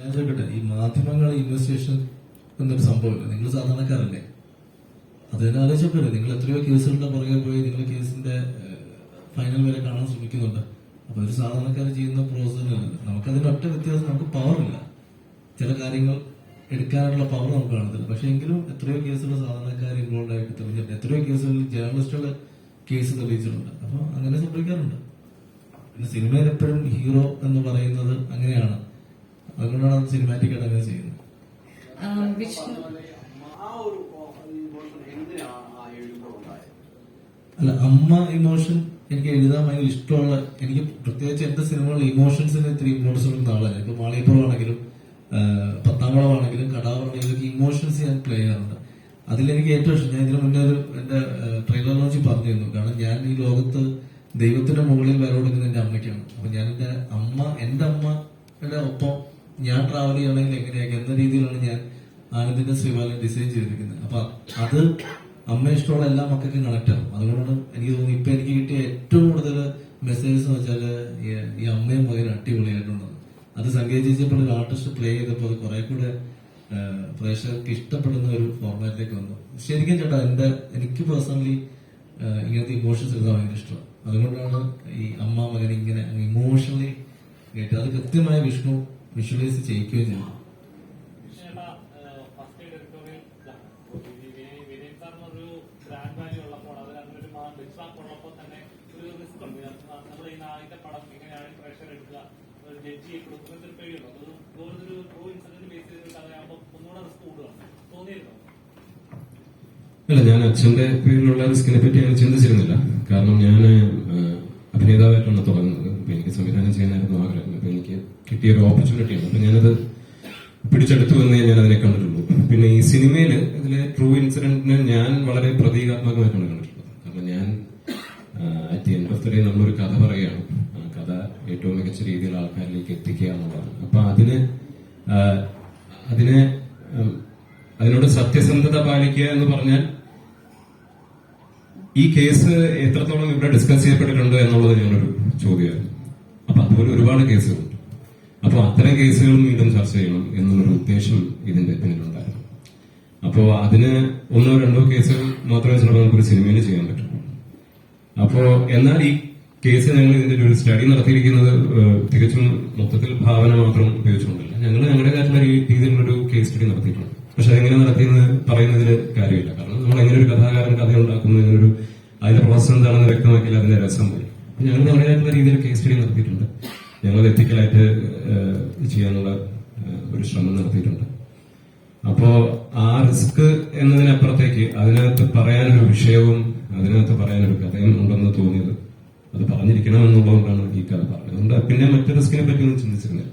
ഞാൻ ഈ മാധ്യമങ്ങൾ ഇൻവെസ്റ്റിഗേഷൻ എന്നൊരു സംഭവമില്ല. നിങ്ങൾ സാധാരണക്കാരല്ലേ. അത് തന്നെ ആലോചിച്ചപ്പോഴേ നിങ്ങൾ എത്രയോ കേസുകളുടെ പുറകെ പോയി നിങ്ങൾ കേസിന്റെ ഫൈനൽ വരെ കാണാൻ ശ്രമിക്കുന്നുണ്ട്. അപ്പൊ ഒരു സാധാരണക്കാർ ചെയ്യുന്ന പ്രോസസ്സിലല്ല നമുക്കതിന്റെ ഒറ്റ വ്യത്യാസം നമുക്ക് പവറില്ല ചില കാര്യങ്ങൾ എടുക്കാനുള്ള പവർ നമുക്ക് കാണത്തില്ല. പക്ഷെ എങ്കിലും എത്രയോ കേസുകൾ സാധാരണക്കാർ ഇൻവോൾവ് ആയിട്ട് തെളിഞ്ഞിട്ടുണ്ട്. എത്രയോ കേസുകളിൽ ജേർണലിസ്റ്റുകൾ കേസ് തെളിയിച്ചിട്ടുണ്ട്. അപ്പൊ അങ്ങനെ സംഭവിക്കാറുണ്ട്. പിന്നെ സിനിമയിൽ എപ്പോഴും ഹീറോ എന്ന് പറയുന്നത് അങ്ങനെയാണ്. അതുകൊണ്ടാണ് അത് സിനിമാറ്റിക് ആയിട്ട് അങ്ങനെ ചെയ്യുന്നത്. അല്ല അമ്മ ഇമോഷൻ എനിക്ക് എഴുതാൻ ഭയങ്കര ഇഷ്ടമുള്ള എനിക്ക് പ്രത്യേകിച്ച് എന്റെ സിനിമകളിൽ ഇമോഷൻസിന് ഇത്തിരി ഇമ്പോർട്ടൻസ് കൊടുക്കുന്ന ആളാണ് ഇപ്പൊ മാളിയപ്പുറമാണെങ്കിലും പത്താംകുളമാണെങ്കിലും കടാവറാണെങ്കിലും ഇതൊക്കെ ഇമോഷൻസ് ഞാൻ പ്ലേ ചെയ്യാറുണ്ട്. അതിലെനിക്ക് ഏറ്റവും ഇഷ്ടം ഞാൻ ഇതിനു മുന്നേ ഒരു എന്റെ ട്രെയിലർ പറഞ്ഞിരുന്നു. കാരണം ഞാൻ ഈ ലോകത്ത് ദൈവത്തിന്റെ മുകളിൽ വില കൊടുക്കുന്ന എന്റെ അമ്മയ്ക്കാണ്. അപ്പൊ ഞാൻ എന്റെ അമ്മ എന്റെ അമ്മയുടെ ഒപ്പം ഞാൻ ട്രാവൽ ചെയ്യണമെങ്കിൽ എങ്ങനെയായിരിക്കും എന്ന രീതിയിലാണ് ഞാൻ ആനന്ദിന്റെ ശ്രീമാലയം ഡിസൈൻ ചെയ്തിരിക്കുന്നത്. അപ്പൊ അത് അമ്മ ഇഷ്ടമുള്ള എല്ലാ മക്കൾക്കും കണക്ട് ആവും. അതുകൊണ്ടാണ് എനിക്ക് തോന്നുന്നു ഇപ്പൊ എനിക്ക് കിട്ടിയ ഏറ്റവും കൂടുതൽ മെസ്സേജസ് എന്ന് വെച്ചാൽ ഈ- അമ്മയും മകനും അടിപൊളിയായിട്ടുണ്ടെന്ന് അത് സംഗീതിച്ചപ്പോൾ ഒരു ആർട്ടിസ്റ്റ് പ്ലേ ചെയ്തപ്പോൾ അത് കുറെ കൂടെ പ്രേക്ഷകർക്ക് ഇഷ്ടപ്പെടുന്ന ഒരു ഫോർമാറ്റിലേക്ക് വന്നു. ശരിക്കും ചേട്ടാ എന്റെ എനിക്ക് പേഴ്സണലി ഇങ്ങനത്തെ ഇമോഷൻസ് എഴുതാൻ ഭയങ്കര ഇഷ്ടമാണ്. അതുകൊണ്ടാണ് ഈ അമ്മ മകൻ ഇങ്ങനെ ഇമോഷണലി കേട്ടത് അത് കൃത്യമായ വിഷ്ണു വിഷ്വലൈസ് ചെയ്യിക്കുകയും ചെയ്തു. തോന്നിയിരുന്നോ? അല്ല ഞാൻ അച്ഛന്റെ പേരിലുള്ള റിസ്കിനെ പറ്റി അങ്ങനെ ചിന്തിച്ചിരുന്നില്ല. കാരണം ഞാൻ അഭിനേതാവായിട്ടാണ് തുടങ്ങുന്നത്. അപ്പൊ എനിക്ക് സംവിധാനം ചെയ്യാനായിരുന്നു ആഗ്രഹം. അപ്പൊ എനിക്ക് കിട്ടിയ ഒരു ഓപ്പർച്യൂണിറ്റിയാണ് അപ്പൊ ഞാനത് പിടിച്ചെടുത്തു എന്നേ ഞാൻ അതിനെ കണ്ടിട്ടുള്ളൂ. പിന്നെ ഈ സിനിമയിൽ ഇതിലെ ട്രൂ ഇൻസിഡന്റിനെ ഞാൻ വളരെ പ്രതീകാത്മകമായിട്ടാണ് കണ്ടിട്ടുള്ളത് കാരണം ഞാൻ at end of the day നമ്മളൊരു കഥ പറയുകയാണ്. ആ കഥ ഏറ്റവും മികച്ച രീതിയിൽ ആൾക്കാരിലേക്ക് എത്തിക്കുക എന്നുള്ളതാണ്. അപ്പൊ അതിന് അതിനെ അതിനോട് സത്യസന്ധത പാലിക്കുക എന്ന് പറഞ്ഞാൽ ഈ കേസ് എത്രത്തോളം ഇവിടെ ഡിസ്കസ് ചെയ്യപ്പെട്ടിട്ടുണ്ട് എന്നുള്ളത് ഞങ്ങളൊരു ചോദ്യമായിരുന്നു അപ്പൊ അതുപോലെ ഒരുപാട് കേസുകളുണ്ട് അപ്പൊ അത്തരം കേസുകളും വീണ്ടും ചർച്ച ചെയ്യണം എന്നുള്ളൊരു ഉദ്ദേശം ഇതിന്റെ പിന്നിലുണ്ടായിരുന്നു അപ്പോ അതിന് ഒന്നോ രണ്ടോ കേസുകൾ മാത്രമേ ചിലപ്പോൾ നമുക്കൊരു സിനിമയിൽ ചെയ്യാൻ പറ്റുള്ളൂ അപ്പോ എന്നാൽ ഈ കേസ് ഞങ്ങൾ ഇതിന്റെ ഒരു സ്റ്റഡി നടത്തിയിരിക്കുന്നത് തികച്ചും മൊത്തത്തിൽ ഭാവന മാത്രം ഉപയോഗിച്ചുകൊണ്ടല്ല. ഞങ്ങൾ ഞങ്ങളുടെ ഈ രീതിയിലുള്ള ഒരു കേസ് സ്റ്റഡി നടത്തിയിട്ടുണ്ട്. പക്ഷെ അതെങ്ങനെ നടത്തിയെന്ന് പറയുന്നതിൽ കാര്യമില്ല. കാരണം നമ്മൾ എങ്ങനെ ഒരു കഥാകാരൻ കഥ ഉണ്ടാക്കുന്നു എന്നൊരു അതിന്റെ പ്രോസസ് എന്താണെന്ന് വ്യക്തമാക്കിയാൽ അതിന്റെ രസം അപ്പൊ ഞങ്ങൾ നമ്മുടേതായിട്ടുള്ള രീതിയിൽ കേസ് സ്റ്റഡി നടത്തിയിട്ടുണ്ട്. ഞങ്ങൾ എത്തിക്കലായിട്ട് ചെയ്യാനുള്ള ഒരു ശ്രമം നടത്തിയിട്ടുണ്ട്. അപ്പോ ആ റിസ്ക് എന്നതിനപ്പുറത്തേക്ക് അതിനകത്ത് പറയാനൊരു വിഷയവും അതിനകത്ത് പറയാനൊരു കഥയും ഉണ്ടെന്ന് തോന്നിയത്. അത് പറഞ്ഞിരിക്കണം എന്നുള്ളതുകൊണ്ടാണ് ഈ കഥ പറഞ്ഞത്. അതുകൊണ്ട് പിന്നെ മറ്റു റിസ്കിനെ പറ്റി ഒന്നും ചിന്തിച്ചിരുന്നില്ല.